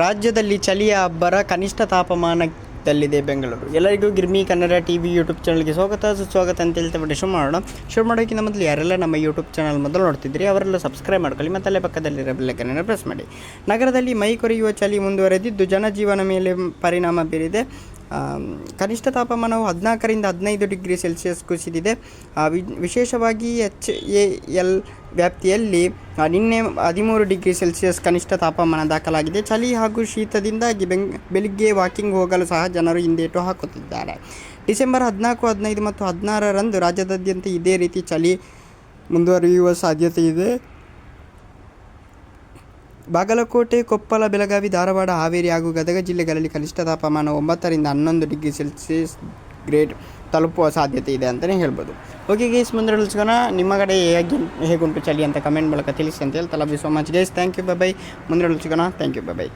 ರಾಜ್ಯದಲ್ಲಿ ಚಳಿಯ ಅಬ್ಬರ ಕನಿಷ್ಠ ತಾಪಮಾನದಲ್ಲಿದೆ ಬೆಂಗಳೂರು. ಎಲ್ಲರಿಗೂ Girmi Kannada T V YouTube ಚಾನಲ್ಗೆ ಸ್ವಾಗತ. ಸುಸ್ವಾಗತ ಅಂತ ಹೇಳ್ತಾ ಬಿಟ್ಟು ಶುರು ಮಾಡೋಣ. ಶುರು ಮಾಡೋಕ್ಕಿಂತ ಮೊದಲು ಯಾರೆಲ್ಲ ನಮ್ಮ ಯೂಟ್ಯೂಬ್ ಚಾನಲ್ ಮೊದಲು ನೋಡ್ತಿದ್ರಿ ಅವರೆಲ್ಲ ಸಬ್ಸ್ಕ್ರೈಬ್ ಮಾಡ್ಕೊಳ್ಳಿ ಮತ್ತು ಅಲ್ಲೇ ಪಕ್ಕದಲ್ಲಿರೋ ಬೆಲ್ಲಕ್ಕನ್ನು ಪ್ರೆಸ್ ಮಾಡಿ. ನಗರದಲ್ಲಿ ಮೈ ಕೊರೆಯುವ ಚಳಿ ಮುಂದುವರೆದಿದ್ದು, ಜನಜೀವನ ಮೇಲೆ ಪರಿಣಾಮ ಬೀರಿದೆ. ಕನಿಷ್ಠ ತಾಪಮಾನವು ಹದಿನಾಲ್ಕರಿಂದ ಹದಿನೈದು ಡಿಗ್ರಿ ಸೆಲ್ಸಿಯಸ್ ಕುಸಿದಿದೆ. ವಿಶೇಷವಾಗಿ ಎಚ್ ಎ ಎಲ್ ವ್ಯಾಪ್ತಿಯಲ್ಲಿ ನಿನ್ನೆ ಹದಿಮೂರು ಡಿಗ್ರಿ ಸೆಲ್ಸಿಯಸ್ ಕನಿಷ್ಠ ತಾಪಮಾನ ದಾಖಲಾಗಿದೆ. ಚಳಿ ಹಾಗೂ ಶೀತದಿಂದಾಗಿ ಬೆಂಗ್, ಬೆಳಿಗ್ಗೆ ವಾಕಿಂಗ್ ಹೋಗಲು ಸಹ ಜನರು ಹಿಂದೇಟು ಹಾಕುತ್ತಿದ್ದಾರೆ. ಡಿಸೆಂಬರ್ ಹದಿನಾಲ್ಕು, ಹದಿನೈದು ಮತ್ತು ಹದಿನಾರರಂದು ರಾಜ್ಯದಾದ್ಯಂತ ಇದೇ ರೀತಿ ಚಳಿ ಮುಂದುವರಿಯುವ ಸಾಧ್ಯತೆ ಇದೆ. ಬಾಗಲಕೋಟೆ, ಕೊಪ್ಪಳ, ಬೆಳಗಾವಿ, ಧಾರವಾಡ, ಹಾವೇರಿ ಹಾಗೂ ಗದಗ ಜಿಲ್ಲೆಗಳಲ್ಲಿ ಕನಿಷ್ಠ ತಾಪಮಾನ ಒಂಬತ್ತರಿಂದ ಹನ್ನೊಂದು ಡಿಗ್ರಿ ಸೆಲ್ಸಿಯಸ್ ಗ್ರೇಡ್ ತಲುಪುವ ಸಾಧ್ಯತೆ ಇದೆ ಅಂತಲೇ ಹೇಳ್ಬೋದು. ಓಕೆ ಗೇಸ್ ಮುಂದೆ ಸಿಗೋಣ. ನಿಮ್ಮ ಕಡೆ ಹೇಗೆ ಹೇಗುಂಟು ಚಳಿ ಅಂತ ಕಮೆಂಟ್ ಮೂಲಕ ತಿಳಿಸಿ ಅಂತ ಹೇಳ್ತಾ love you so much guys thank you bye ಮುಂದೆ ಸಿಗೋಣ. Thank you by